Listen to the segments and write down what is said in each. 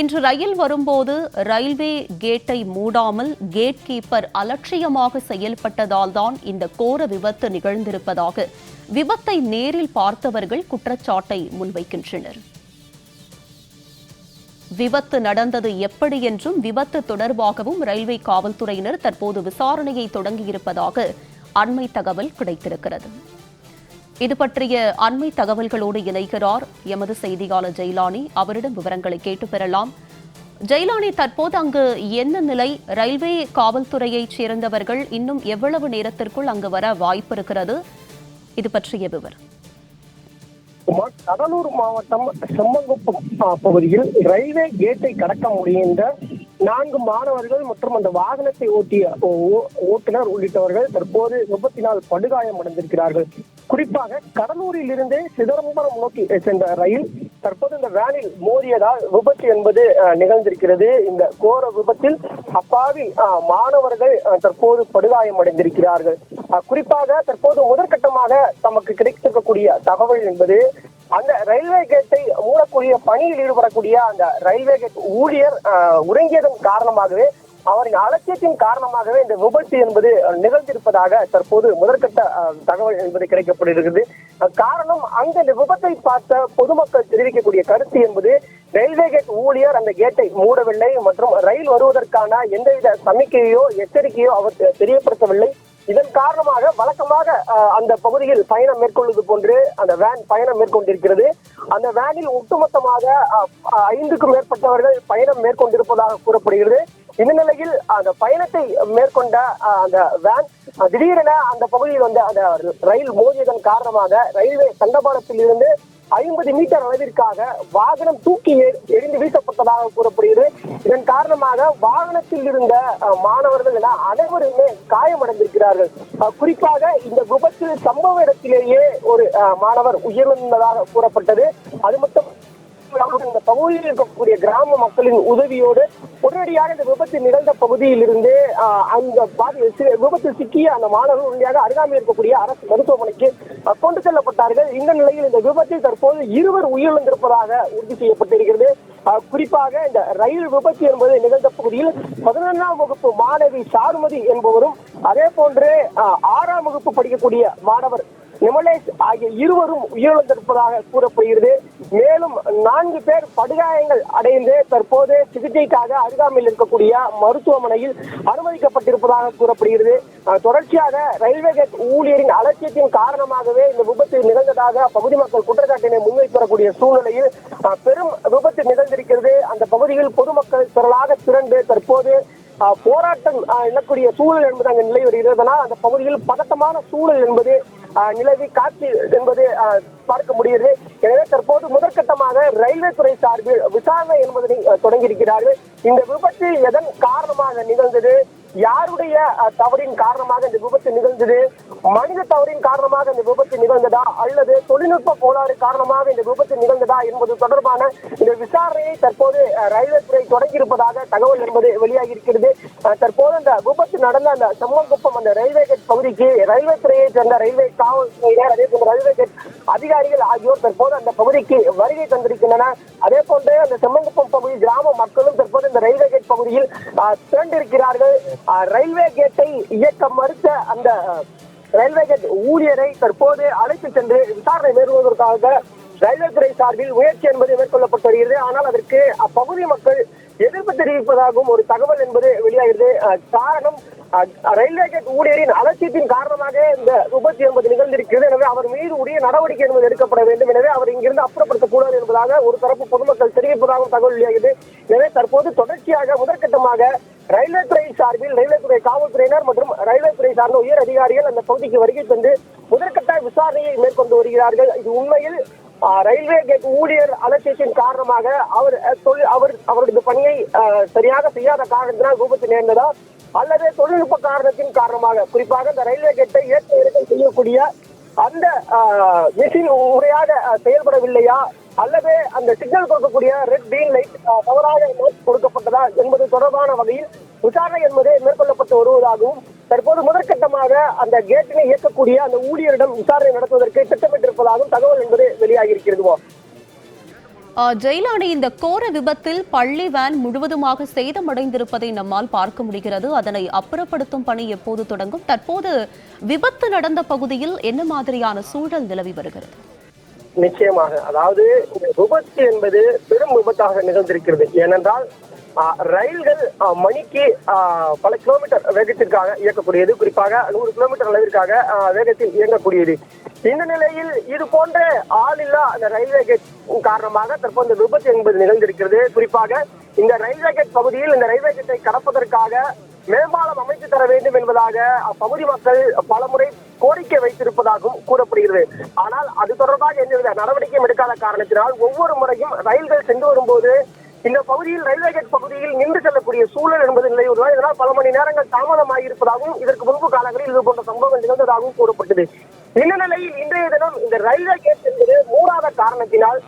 இன்று ரயில் வரும்போது ரயில்வே கேட்டை மூடாமல் கேட் கீப்பர் அலட்சியமாக செயல்பட்டதால் தான் இந்த கோர விபத்து நிகழ்ந்திருப்பதாக விபத்தை நேரில் பார்த்தவர்கள் குற்றச்சாட்டை முன்வைக்கின்றனர். விபத்து நடந்தது எப்படி என்றும் விபத்து தொடர்பாகவும் ரயில்வே காவல்துறையினர் தற்போது விசாரணையை தொடங்கியிருப்பதாக அண்மை தகவல் கிடைத்திருக்கிறது. இது பற்றிய அண்மை தகவல்களோடு இணைகிறார் எமது செய்தியாளர் ஜெயிலானி. அவரிடம் விவரங்களை கேட்டு பெறலாம். ஜெயிலானி தற்போது அங்கு என்ன நிலை? ரயில்வே காவல்துறையைச் சேர்ந்தவர்கள் இன்னும் எவ்வளவு நேரத்திற்குள் அங்கு வர வாய்ப்பு இருக்கிறது இது பற்றிய விவரம். கடலூர் மாவட்டம் செம்மங்குப்பம் பகுதியில் ரயில்வே கேட்டை கடக்க முடிந்த நான்கு மாணவர்கள் மற்றும் அந்த வாகனத்தை ஓட்டிய ஓ- ஓட்டுநர் உள்ளிட்டவர்கள் தற்போது விபத்தினால் படுகாயம் அடைந்திருக்கிறார்கள் குறிப்பாக கடலூரில் இருந்தே சிதம்பரம் நோக்கி சென்ற ரயில் தற்போது இந்த வேனில் மோதியதால் விபத்து என்பது நிகழ்ந்திருக்கிறது. இந்த கோர விபத்தில் அப்பாவி மாணவர்கள் தற்போது படுகாயம் அடைந்திருக்கிறார்கள். குறிப்பாக தற்போது முதற்கட்டமாக தமக்கு கிடைத்திருக்கக்கூடிய தகவல் என்பது அந்த ரயில்வே கேட்டை மூடக்கூடிய பணியில் ஈடுபடக்கூடிய அந்த ரயில்வே கேட் ஊழியர் உறங்கியதன் காரணமாகவே அவரின் அலட்சியத்தின் காரணமாகவே இந்த விபத்து என்பது நிகழ்ந்திருப்பதாக தற்போது முதற்கட்ட தகவல் என்பது கிடைக்கப்படுகிறது காரணம் அந்த இந்த விபத்தை பார்த்த பொதுமக்கள் தெரிவிக்கக்கூடிய கருத்து என்பது ரயில்வே கேட் ஊழியர் அந்த கேட்டை மூடவில்லை மற்றும் ரயில் வருவதற்கான எந்தவித சமிக்கையோ எச்சரிக்கையோ அவர் தெரியப்படுத்தவில்லை. இதன் காரணமாக வழக்கமாக அந்த பகுதியில் பயணம் மேற்கொள்வது போன்று அந்த வேன் பயணம் மேற்கொண்டிருக்கிறது. அந்த வேனில் ஒட்டுமொத்தமாக ஐந்துக்கும் மேற்பட்டவர்கள் பயணம் மேற்கொண்டிருப்பதாக கூறப்படுகிறது. இந்த நிலையில் அந்த பயணத்தை மேற்கொண்ட அந்த வேன் திடீரென அந்த பகுதியில் வந்து அந்த ரயில் மோதியதன் காரணமாக ரயில்வே தண்டபாளத்தில் இருந்து ஐம்பது மீட்டர் அளவிற்காக வாகனம் தூக்கி எரிந்து வீசப்பட்டதாக கூறப்படுகிறது. இதன் காரணமாக வாகனத்தில் இருந்த மாணவர்கள் என அனைவருமே காயமடைந்திருக்கிறார்கள். குறிப்பாக இந்த விபத்து சம்பவ இடத்திலேயே ஒரு மாணவர் உயிரிழந்ததாக கூறப்பட்டது. அது மட்டும் இந்த பகுதியில் இருக்கக்கூடிய கிராம மக்களின் உதவியோடு உடனடியாக இந்த விபத்து நிகழ்ந்த பகுதியிலிருந்து அந்த பாதி விபத்தில் சிக்கிய அந்த மாணவர்கள் உடனடியாக அருகாமையில் இருக்கக்கூடிய அரசு மருத்துவமனைக்கு கொண்டு செல்லப்பட்டார்கள். இந்த நிலையில் இந்த விபத்தில் தற்போது இருவர் உயிரிழந்திருப்பதாக உறுதி செய்யப்பட்டிருக்கிறது. குறிப்பாக இந்த ரயில் விபத்து என்பது நிகழ்ந்த பகுதியில் பதினொன்றாம் வகுப்பு மாணவி சாருமதி என்பவரும் அதே போன்று ஆஹ், ஆறாம் வகுப்பு படிக்கக்கூடிய மாணவர் நிமலேஷ் ஆகிய இருவரும் உயிரிழந்திருப்பதாக கூறப்படுகிறது. மேலும் நான்கு பேர் படுகாயங்கள் அடைந்து தற்போது சிகிச்சைக்காக அருகாமையில் இருக்கக்கூடிய மருத்துவமனையில் அனுமதிக்கப்பட்டிருப்பதாக கூறப்படுகிறது. தொடர்ச்சியாக ரயில்வே கேட் ஊழியரின் அலட்சியத்தின் காரணமாகவே இந்த விபத்து நிகழ்ந்ததாக பகுதி மக்கள் குற்றச்சாட்டினை முன்வைத்து வரக்கூடிய சூழ்நிலையில் பெரும் விபத்து நிகழ்ந்திருக்கிறது. அந்த பகுதியில் பொதுமக்கள் திரளாக திரண்டு தற்போது போராட்டம் எழக்கூடிய சூழல் என்பது அங்கு நிலை வருகிறது. அந்த பகுதியில் பதட்டமான சூழல் என்பது நிலவி காட்சி என்பது பார்க்க முடியுது எனவே தற்போது முதற்கட்டமாக ரயில்வே துறை சார்பில் விசாரணை என்பதனை தொடங்கியிருக்கிறார்கள். இந்த விபத்து எதன் காரணமாக நிகழ்ந்தது? யாருடைய தவறின் காரணமாக இந்த விபத்து நிகழ்ந்தது? மனித தவறின் காரணமாக இந்த விபத்து நிகழ்ந்ததா அல்லது தொழில்நுட்ப கோளாறு காரணமாக இந்த விபத்து நிகழ்ந்ததா என்பது தொடர்பான இந்த விசாரணையை தற்போது ரயில்வே துறை தொடங்கியிருப்பதாக தகவல் என்பது வெளியாகி இருக்கிறது தற்போது அந்த விபத்து நடந்த அந்த செம்மங்குப்பம் அந்த ரயில்வே கேட் பகுதிக்கு ரயில்வே துறையை சேர்ந்த ரயில்வே காவல்துறையினர் அதே போன்ற ரயில்வே கேட் அதிகாரிகள் ஆகியோர் தற்போது அந்த பகுதிக்கு வருகை தந்திருக்கின்றனர். அதே போன்று அந்த செம்மங்குப்பம் பகுதி கிராம மக்களும் தற்போது இந்த ரயில்வே கேட் பகுதியில் திரண்டிருக்கிறார்கள். ரயில்வே கேட்டை இயக்க மறுத்த அந்த ரயில்வே கேட் ஊழியரை தற்போது அழைத்து சென்று விசாரணை மேற்கொள்வதற்காக ரயில்வே துறை சார்பில் முயற்சி என்பது மேற்கொள்ளப்பட்டு வருகிறது. ஆனால் அதற்கு அப்பகுதி மக்கள் எதிர்ப்பு தெரிவிப்பதாகவும் ஒரு தகவல் என்பது வெளியாகிறது. காரணம் ரயில்வே கேட் ஊழியரின் அலட்சியத்தின் காரணமாக இந்த விபத்து என்பது நிகழ்ந்திருக்கிறது. எனவே அவர் மீது உரிய நடவடிக்கை என்பது எடுக்கப்பட வேண்டும். எனவே அவர் இங்கிருந்து அப்புறப்படுத்தக்கூடாது என்பதாக ஒரு தரப்பு பொதுமக்கள் தெரிவிப்பதாகவும் தகவல் வெளியாகிறது. எனவே தற்போது தொடர்ச்சியாக முதற்கட்டமாக ரயில்வே துறை சார்பில் ரயில்வே துறை காவல்துறையினர் மற்றும் சார்ந்த உயர் அதிகாரிகள் அந்த பகுதிக்கு வருகை தந்து முதற்கட்ட விசாரணையை மேற்கொண்டு வருகிறார்கள். இது உண்மையில் ரயில்வே கேட் ஊழியர் அலட்சியத்தின் காரணமாக அவர் தொழில் அவர் அவருடைய பணியை சரியாக செய்யாத காரணத்தினால் விபத்து நேர்ந்ததா அல்லது தொழில்நுட்ப காரணத்தின் காரணமாக? குறிப்பாக இந்த ரயில்வே கேட்டை ஏற்ற இறக்கம் செய்யக்கூடிய அந்த மிஷின் முறையாக செயல்படவில்லையா? அல்லது அந்த சிக்னல் கொடுக்கக்கூடிய ரெட் கிரீன் லைட் தவறாக கொடுக்கப்பட்டதா என்பது தொடர்பான வகையில் விசாரணை என்பது மேற்கொள்ளப்பட்டு வருவதாகவும் தற்போது முதற்கட்டமாக அந்த கேட்டினை இயக்கக்கூடிய அந்த ஊழியரிடம் விசாரணை நடத்துவதற்கு திட்டமிட்டிருப்பதாகவும் தகவல் என்பது வெளியாகி இருக்கிறது ஆ, ஜெயிலானி இந்த கோர விபத்தில் பள்ளி வேன் முழுவதுமாக சேதமடைந்திருப்பதை நம்மால் பார்க்க முடிகிறது. அதனை அப்புறப்படுத்தும் பணி எப்போது தொடங்கும்? தற்போது விபத்து நடந்த பகுதியில் என்ன மாதிரியான சூழல் நிலவி வருகிறது? நிச்சயமாக. அதாவது விபத்து என்பது பெரும் விபத்தாக நிகழ்ந்திருக்கிறது. ஏனென்றால் ரயில்கள் மணிக்கு பல கிலோமீட்டர் வேகத்திற்காக இயக்கக்கூடியது. குறிப்பாக நூறு கிலோமீட்டர் அளவிற்காக வேகத்தில் இயங்கக்கூடியது. இந்த நிலையில் இது போன்ற ஆளில்லா அந்த ரயில்வே கேட் காரணமாக தற்போது இந்த விபத்து என்பது நிகழ்ந்திருக்கிறது. குறிப்பாக இந்த ரயில்வே கேட் பகுதியில் இந்த ரயில்வே கேட்டை கடப்பதற்காக மேம்பாலம் அமைத்து தர வேண்டும் என்பதாக அப்பகுதி மக்கள் பலமுறை கோரிக்கை வைத்திருப்பதாகவும் கூறப்படுகிறது. ஆனால் அது தொடர்பாக எந்தவித நடவடிக்கையும் எடுக்காத காரணத்தினால் ஒவ்வொரு முறையும் ரயில்கள் சென்று வரும்போது இந்த பகுதியில் ரயில்வே கேட் பகுதியில் நின்று செல்லக்கூடிய சூழல் என்பது நிலையுள்ளது இதனால் பல மணி நேரங்கள் தாமதமாக இருப்பதாகவும் இதற்கு முன்பு காலங்களில் இது போன்ற சம்பவங்கள் நிகழ்ந்ததாகவும் கூறப்பட்டது. இந்த நிலையில் இன்றைய தினம் இந்த ரயில்வே கேட் என்பது மூடாத காரணத்தினால்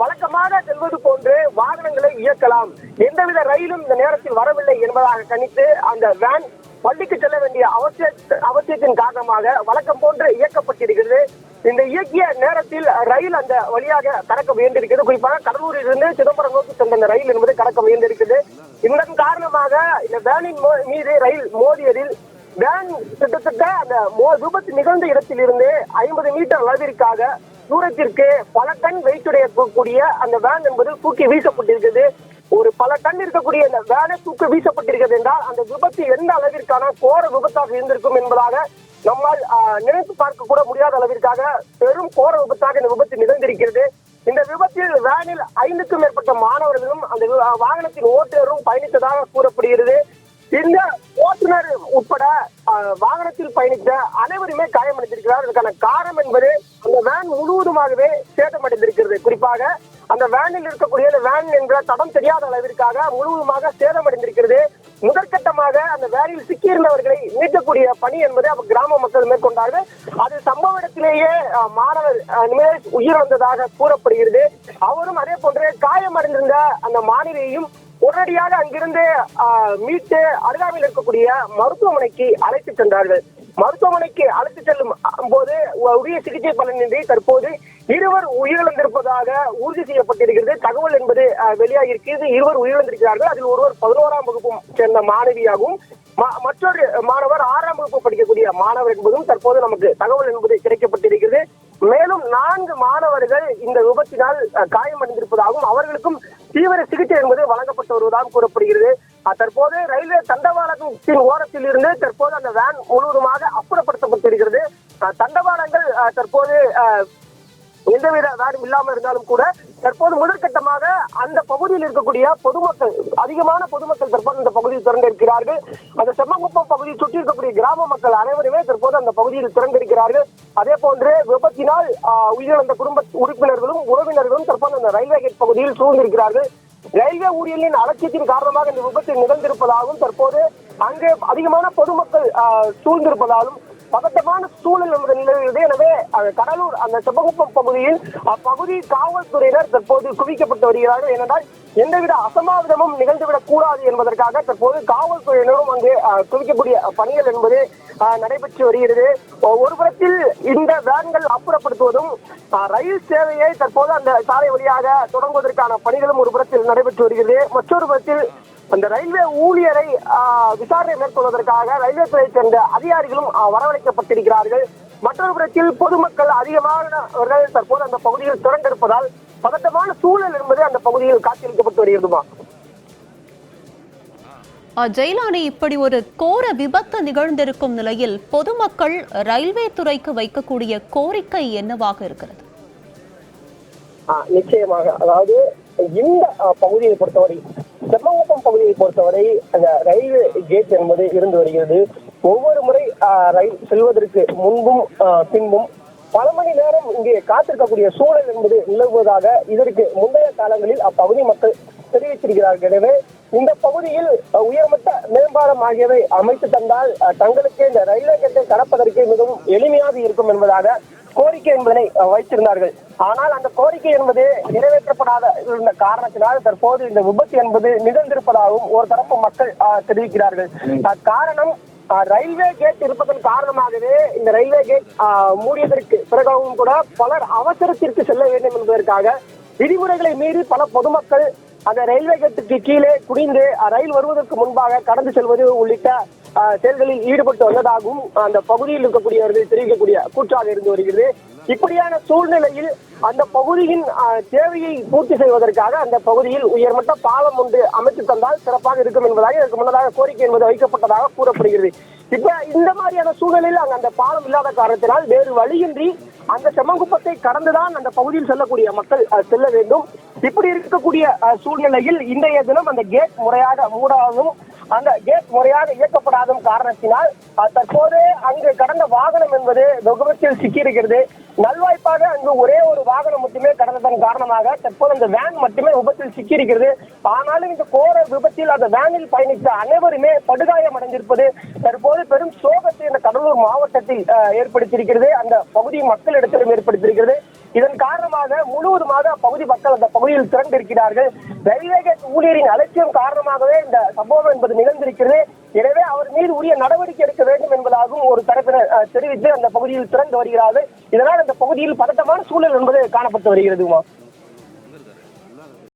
வழக்கமாக செல்வது போன்று வாகனங்களை இயக்கலாம். எந்தவித ரயிலும் இந்த நேரத்தில் வரவில்லை என்பதாக கணித்து அந்த வேன் பள்ளிக்கு செல்ல வேண்டிய அவசிய அவசியத்தின் காரணமாக வழக்கம் போன்று இயக்கப்பட்டிருக்கிறது. இந்த இயக்கிய நேரத்தில் ரயில் அந்த வழியாக கடக்க முயன்றிருக்கிறது. குறிப்பாக கடலூரில் இருந்து சிதம்பரம் நோக்கி சென்ற அந்த ரயில் என்பது கடக்க முயன்றிருக்கிறது. இதன் காரணமாக இந்த வேனின் மோ- மீது ரயில் மோதியதில் வேன் கிட்டத்தட்ட அந்த மோ- விபத்து நிகழ்ந்த இடத்திலிருந்து ஐம்பது மீட்டர் அளவிற்காக தூரத்திற்கு பல டன் வெயிட்டுடைய கூடிய அந்த வேன் என்பது தூக்கி வீசப்பட்டிருக்கிறது. ஒரு பல டன் இருக்கக்கூடிய இந்த வேலை தூக்கி வீசப்பட்டிருக்கிறது என்றால் அந்த விபத்து எந்த அளவிற்கான கோர விபத்தாக இருந்திருக்கும் என்பதாக நம்மால் நினைத்து பார்க்க கூட முடியாத அளவிற்காக பெரும் கோர விபத்தாக இந்த விபத்து நிகழ்ந்திருக்கிறது. இந்த விபத்தில் வேனில் ஐந்துக்கும் மேற்பட்ட மாணவர்களும் அந்த வாகனத்தின் ஓட்டுநரும் பயணித்ததாக கூறப்படுகிறது. இந்த ஓட்டுநர் உட்பட வாகனத்தில் பயணித்த அனைவருமே காயமடைந்திருக்கிறார் இதற்கான காரணம் என்பது அந்த வேன் முழுவதுமாகவே சேதமடைந்திருக்கிறது. குறிப்பாக அந்த வேனில் இருக்கக்கூடிய அந்த வேன் என்ற தடம் தெரியாத அளவிற்காக முழுவதுமாக சேதமடைந்திருக்கிறது. முதற்கட்டமாக அந்த வேனில் சிக்கியிருந்தவர்களை மீட்கக்கூடிய பணி என்பதை அப்ப கிராம மக்கள் மேற்கொண்டார்கள். அது சம்பவ இடத்திலேயே மாணவர் நிமேஷ் உயிரிழந்ததாக கூறப்படுகிறது. அவரும் அதே போன்று காயமடைந்திருந்த அந்த மாணவியையும் உடனடியாக அங்கிருந்து ஆஹ், மீட்டு அருகாமையில் இருக்கக்கூடிய மருத்துவமனைக்கு அழைத்து சென்றார்கள். மருத்துவமனைக்கு அழைத்து செல்லும் போது உரிய சிகிச்சை பலனின்றி தற்போது இருவர் உயிரிழந்திருப்பதாக உறுதி செய்யப்பட்டிருக்கிறது. தகவல் என்பது ஆஹ், வெளியாகியிருக்கிறது. இருவர் உயிரிழந்திருக்கிறார்கள். அதில் ஒருவர் பதினோராம் வகுப்பு சேர்ந்த மாணவியாகவும் மற்றொரு மாணவர் ஆறாம் வகுப்பு படிக்கக்கூடிய மாணவர் என்பதும் தற்போது நமக்கு தகவல் என்பது கிடைக்கப்பட்டிருக்கிறது. மேலும் நான்கு மாணவர்கள் இந்த விபத்தினால் காயமடைந்திருப்பதாகவும் அவர்களுக்கும் தீவிர சிகிச்சை என்பது வழங்கப்பட்டு வருவதாகவும் கூறப்படுகிறது தற்போது ரயில்வே தண்டவாளத்தின் ஓரத்தில் இருந்து தற்போது அந்த வேன் முழுவதுமாக அப்புறப்படுத்தப்பட்டிருக்கிறது. தண்டவாளங்கள் தற்போது எந்தவித வேடும் இல்லாமல் இருந்தாலும் கூட தற்போது முதற்கட்டமாக அந்த பகுதியில் இருக்கக்கூடிய பொதுமக்கள் அதிகமான பொதுமக்கள் தற்போது இந்த பகுதியில் திறந்திருக்கிறார்கள் அந்த செம்மங்குப்பம் பகுதியை சுற்றி இருக்கக்கூடிய கிராம மக்கள் அனைவருமே தற்போது அந்த பகுதியில் திறந்திருக்கிறார்கள் அதே போன்று விபத்தினால் உயிரிழந்த குடும்ப உறுப்பினர்களும் உறவினர்களும் தற்போது அந்த ரயில்வே கேட் பகுதியில் சூழ்ந்திருக்கிறார்கள். ரயில்வே ஊழியர்களின் அலட்சியத்தின் காரணமாக இந்த விபத்து நிகழ்ந்திருப்பதாகவும் தற்போது அங்கே அதிகமான பொதுமக்கள் சூழ்ந்திருப்பதாலும் பதட்டமான சூழல் என்பது நிலவுகிறது. எனவே கடலூர் அந்த செப்பகுப்பம் பகுதியில் அப்பகுதி காவல்துறையினர் தற்போது குவிக்கப்பட்டு வருகிறார்கள். ஏனென்றால் எந்தவித அசம்பாவிதமும் நிகழ்ந்துவிடக் கூடாது என்பதற்காக தற்போது காவல்துறையினரும் அங்கு குவிக்கக்கூடிய பணிகள் என்பது நடைபெற்று வருகிறது. ஒரு புறத்தில் இந்த வேன்கள் அப்புறப்படுத்துவதும் ரயில் சேவையை தற்போது அந்த சாலை வழியாக தொடங்குவதற்கான பணிகளும் ஒரு புறத்தில் நடைபெற்று வருகிறது. மற்றொரு புறத்தில் அந்த ரயில்வே ஊழியரை விசாரணை மேற்கொள்வதற்காக ரயில்வே துறையை சேர்ந்த அதிகாரிகளும் வரவழைக்கப்பட்டிருக்கிறார்கள். மற்றொரு புறத்தில் பொதுமக்கள் அதிகமானவர்கள் தற்போது அந்த பகுதியில் திறந்திருப்பதால் பதட்டமான சூழல் என்பது அந்த பகுதியில் காட்சியளிக்கப்பட்டு வருகிறதுமா? ஜெயிலானி இப்படி ஒரு கோர விபத்து நிகழ்ந்திருக்கும் நிலையில் பொதுமக்கள் ரயில்வே துறைக்கு வைக்கக்கூடிய கோரிக்கை என்னவாக இருக்கிறது? நிச்சயமாக. அதாவது இந்த பகுதியை பொறுத்தவரை செம்மங்குப்பம் பகுதியை பொறுத்தவரை அந்த ரயில்வே கேட் என்பது இருந்து வருகிறது. ஒவ்வொரு முறை ரயில் செல்வதற்கு முன்பும் பின்பும் பல மணி நேரம் இங்கே காத்திருக்கக்கூடிய சூழல் என்பது நிலவுவதாக இதற்கு முந்தைய காலங்களில் அப்பகுதி மக்கள் தெரிவித்திருக்கிறார்கள். எனவே இந்த பகுதியில் உயர்மட்ட மேம்பாலம் ஆகியவை அமைத்து தந்தால் தங்களுக்கே தங்களுக்கு இந்த ரயில்வே கேட்டை கடப்பதற்கு மிகவும் எளிமையாக இருக்கும் என்பதாக கோரிக்கை என்பதனை வைத்திருந்தார்கள். ஆனால் அந்த கோரிக்கை என்பது நிறைவேற்றப்படாத இருந்த காரணத்தினால் தற்போது இந்த விபத்து என்பது நிகழ்ந்திருப்பதாகவும் ஒரு தரப்பு மக்கள் தெரிவிக்கிறார்கள். காரணம் ரயில்வே கேட் இருப்பதன் காரணமாகவே இந்த ரயில்வே கேட் மூடியதற்கு பிறகாகவும் கூட பலர் அவசரத்திற்கு செல்ல வேண்டும் என்பதற்காக விதிமுறைகளை மீறி பல பொதுமக்கள் அந்த ரயில்வே கேட்டுக்கு கீழே குடிந்து ரயில் வருவதற்கு முன்பாக கடந்து செல்வது உள்ளிட்ட செயல்களில் ஈடுபட்டு வந்ததாகவும் அந்த பகுதியில் இருக்கக்கூடியவர்கள் தெரிவிக்கக்கூடிய கூற்றாக இருந்து வருகிறது. இப்படியான சூழ்நிலையில் அந்த பகுதியின் தேவையை பூர்த்தி செய்வதற்காக அந்த பகுதியில் உயர்மட்ட பாலம் ஒன்று அமைத்து தந்தால் சிறப்பாக இருக்கும் என்பதாக இதற்கு முன்னதாக கோரிக்கை என்பது வைக்கப்பட்டதாக கூறப்படுகிறது. இப்ப இந்த மாதிரியான சூழலில் அங்க அந்த பாலம் இல்லாத காரணத்தினால் வேறு வழியின்றி அந்த செம்மங்குப்பத்தை கடந்துதான் அந்த பகுதியில் செல்லக்கூடிய மக்கள் செல்ல வேண்டும். இப்படி இருக்கக்கூடிய சூழ்நிலையில் இன்றைய தினம் அந்த கேட் முறையாக மூடாதும் அந்த கேட் முறையாக இயக்கப்படாத காரணத்தினால் தற்போது அங்கு கடந்த வாகனம் என்பது விபத்தில் சிக்கியிருக்கிறது. நல்வாய்ப்பாக அங்கு ஒரே ஒரு வாகனம் மட்டுமே கடந்ததன் காரணமாக தற்போது அந்த வேன் மட்டுமே விபத்தில் சிக்கியிருக்கிறது. ஆனாலும் இந்த கோர விபத்தில் அந்த வேனில் பயணித்த அனைவருமே படுகாயம் அடைந்திருப்பது தற்போது பெரும் சோகத்தை இந்த கடலூர் மாவட்டத்தில் ஏற்படுத்தியிருக்கிறது. அந்த பகுதி மக்களிடத்திலும் ஏற்படுத்தியிருக்கிறது. இதன் காரணமாக முழுவதுமாக அப்பகுதி மக்கள் அந்த பகுதியில் திரண்டிருக்கிறார்கள். ரயில்வே ஊழியரின் அலட்சியம் காரணமாகவே இந்த சம்பவம் என்பது நிகழ்ந்திருக்கிறது. எனவே அவர் மீது உரிய நடவடிக்கை எடுக்க வேண்டும் என்பதாகவும் ஒரு தரப்பினர் அஹ், தெரிவித்து அந்த பகுதியில் திறந்து வருகிறார்கள். இதனால் அந்த பகுதியில் பதட்டமான சூழல் என்பது காணப்பட்டு வருகிறது உமா